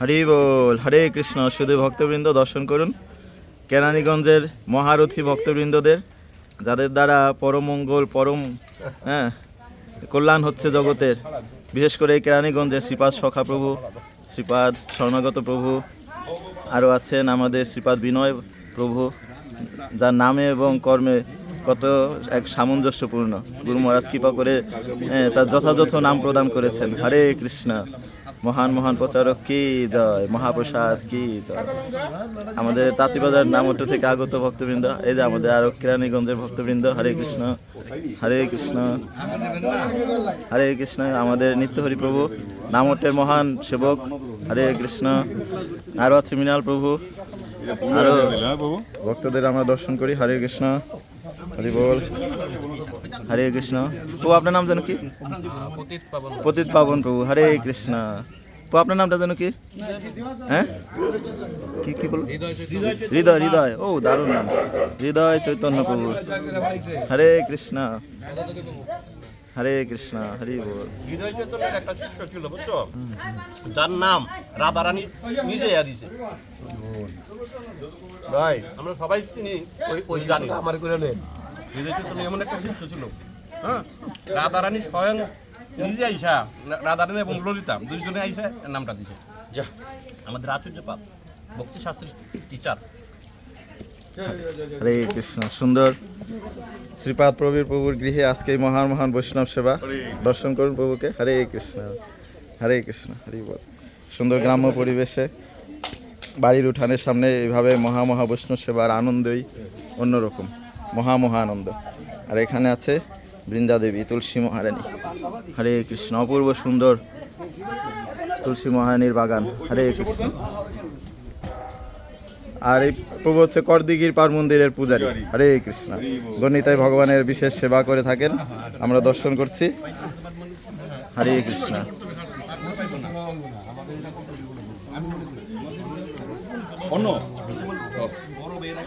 হরি বল। হরে কৃষ্ণ শুধু ভক্তবৃন্দ দর্শন করুন। কেরানীগঞ্জের মহারথী ভক্তবৃন্দদের যাদের দ্বারা পরম মঙ্গল পরম হ্যাঁ কল্যাণ হচ্ছে জগতের। বিশেষ করে এই কেরানীগঞ্জের শ্রীপাদ সখা প্রভু শ্রীপাদ স্বর্ণগত প্রভু আরও আছেন আমাদের শ্রীপাদ বিনয় প্রভু যার নামে এবং কর্মে কত এক সামঞ্জস্যপূর্ণ। গুরু মহারাজ কৃপা করে হ্যাঁ, তার যথাযথ নাম প্রদান করেছেন। হরে কৃষ্ণ। মহান মহান প্রচারক কি জয়? মহাপ্রসাদ কি জয়? আমাদের তাঁতিবাজার নামট্ট থেকে আগত ভক্তবৃন্দ এই যে আমাদের আরও কেরানীগঞ্জের ভক্তবৃন্দ হরে কৃষ্ণ হরে কৃষ্ণ হরে কৃষ্ণ আমাদের নিত্যহরি প্রভু নামটের মহান সেবক হরে কৃষ্ণ আরও আছে মৃণাল প্রভু আরও ভক্তদের আমরা দর্শন করি হরে কৃষ্ণ হরি বল। হরে কৃষ্ণ। প্রভু আপনার নাম যেন কি? পতিত পাবন প্রভু হরে কৃষ্ণ। প্রভু আপনার নামটা যেন কি? হ্যাঁ? কি কি বল? হৃদয় হৃদয়। ও দারুণ নাম। হৃদয় চৈতন্য প্রভু। হরে কৃষ্ণ। হরে কৃষ্ণ হরি বল। হৃদয় চৈতন্যের একটা শিষ্য ছিল বুঝছ? যার নাম রাধারানী নিজে দিছে ভাই আমরা সবাই চিনি ওই ওই জানি আমার করে নে। চৈতন্য এমন একটা শিষ্য ছিল। হ্যাঁ? রাধারানী স্বয়ং নিজে আইসা রাধারানী এবং ললিতা দুইজনে আইসা নামটা দিছে। যা। আমাদের আচার্য পাপ ভক্তি শাস্ত্রী টিচার হরে কৃষ্ণ সুন্দর। শ্রীপাদ প্রবীর প্রভুর গৃহে আজকে এই মহান মহান বৈষ্ণব সেবা দর্শন করুন প্রভুকে। হরে কৃষ্ণ হরে কৃষ্ণ হরি বল। সুন্দর গ্রাম্য পরিবেশে বাড়ির উঠানের সামনে এইভাবে মহা মহা বৈষ্ণব সেবার আনন্দই অন্যরকম। মহা মহা আনন্দ আর এখানে আছে বৃন্দা দেবী তুলসী মহারানী। হরে কৃষ্ণ, অপূর্ব সুন্দর তুলসী মহারানীর বাগান। হরে কৃষ্ণ। আর এই প্রভু হচ্ছে করদিগির পার মন্দিরের পূজারী। হরে কৃষ্ণ। গণিতাই ভগবানের বিশেষ সেবা করে থাকেন। আমরা দর্শন করছি। হরে কৃষ্ণ। বড় বেড়া